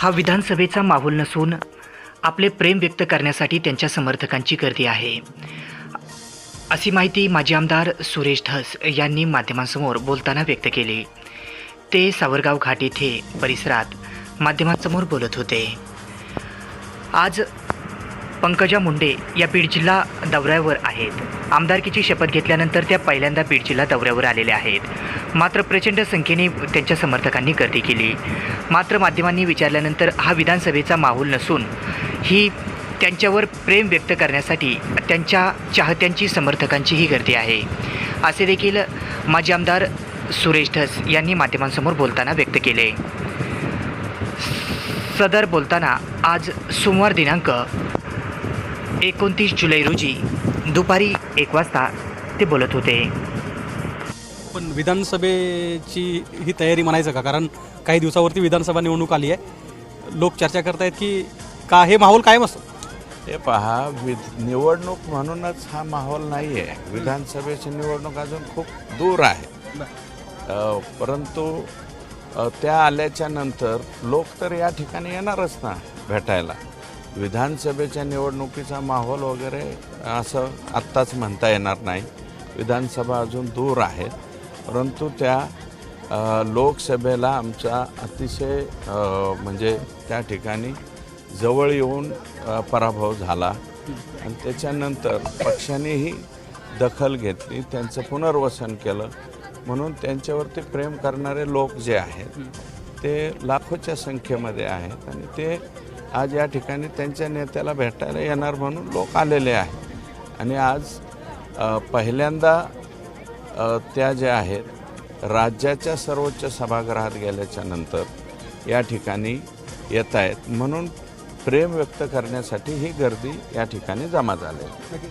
हा विधानसभेचा माहोल नसून आपले प्रेम व्यक्त करण्यासाठी त्यांच्या समर्थकांची गर्दी आहे. अशी माहिती माजी आमदार सुरेश धस यांनी माध्यमांसमोर बोलताना व्यक्त केली. ते सावरगाव घाट येथे परिसरात माध्यमांसमोर बोलत होते. आज पंकजा मुंडे या बीड जिल्हा दौऱ्यावर आहेत. आमदारकीची शपथ घेतल्यानंतर त्या पहिल्यांदा बीड जिल्हा दौऱ्यावर आलेल्या आहेत. मात्र प्रचंड संख्येने त्यांच्या समर्थकांनी गर्दी केली. मात्र माध्यमांनी विचारल्यानंतर हा विधानसभेचा माहोल नसून ही त्यांच्यावर प्रेम व्यक्त करण्यासाठी त्यांच्या चाहत्यांची समर्थकांची ही गर्दी आहे. असे देखील माजी आमदार सुरेश धस यांनी माध्यमांसमोर बोलताना व्यक्त केले. सदर बोलताना आज सोमवार दिनांक एकोणतीस जुलै रोजी दुपारी एक वाजता ते बोलत होते. पण विधानसभेची ही तयारी म्हणायचं का? कारण काही दिवसावरती विधानसभा निवडणूक आली आहे. लोक चर्चा करतायत की का हे माहोल कायम असतो? हे पहा विध निवडणूक म्हणूनच हा माहोल नाही आहे विधानसभेची निवडणूक अजून खूप दूर आहे. परंतु त्या आल्याच्यानंतर लोक तर या ठिकाणी येणारच ना भेटायला. विधानसभेच्या निवडणुकीचा माहोल वगैरे असं आत्ताच म्हणता येणार नाही. विधानसभा अजून दूर आहेत. परंतु त्या लोकसभेला आमचा अतिशय म्हणजे त्या ठिकाणी जवळ येऊन पराभव झाला. आणि त्याच्यानंतर पक्षानेही दखल घेतली त्यांचं पुनर्वसन केलं. म्हणून त्यांच्यावरती प्रेम करणारे लोक जे आहेत ते लाखोच्या संख्येमध्ये आहेत. आणि ते आज या ठिकाणी त्यांच्या नेत्याला भेटायला येणार म्हणून लोक आलेले आहेत आणि आज पहिल्यांदा त्या ज्या आहेत राज्याच्या सर्वोच्च सभागृहात गेल्याच्यानंतर या ठिकाणी येत आहेत म्हणून प्रेम व्यक्त करण्यासाठी ही गर्दी या ठिकाणी जमा झाली आहे.